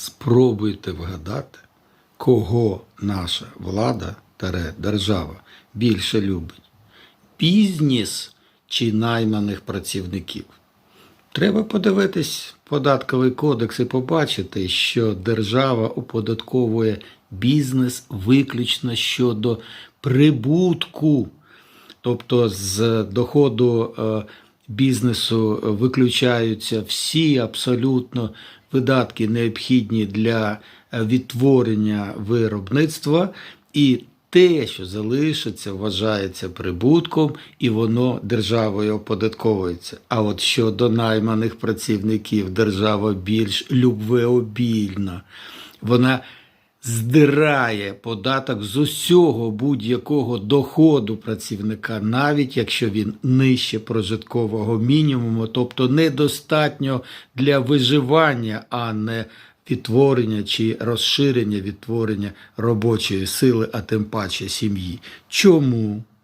Спробуйте вгадати, кого наша влада таре держава більше любить: бізнес чи найманих працівників. Треба подивитись податковий кодекс і побачити, що держава оподатковує бізнес виключно щодо прибутку. Тобто з доходу е, бізнесу виключаються всі абсолютно видатки, необхідні для е, відтворення виробництва, і те, що залишиться, вважається прибутком, і воно державою оподатковується. А от щодо найманих працівників, держава більш любвеобільна. Вона здирає податок з усього будь-якого доходу працівника, навіть якщо він нижче прожиткового мінімуму, тобто недостатньо для виживання, а не відтворення чи розширення відтворення робочої сили, а тим паче сім'ї. Чому?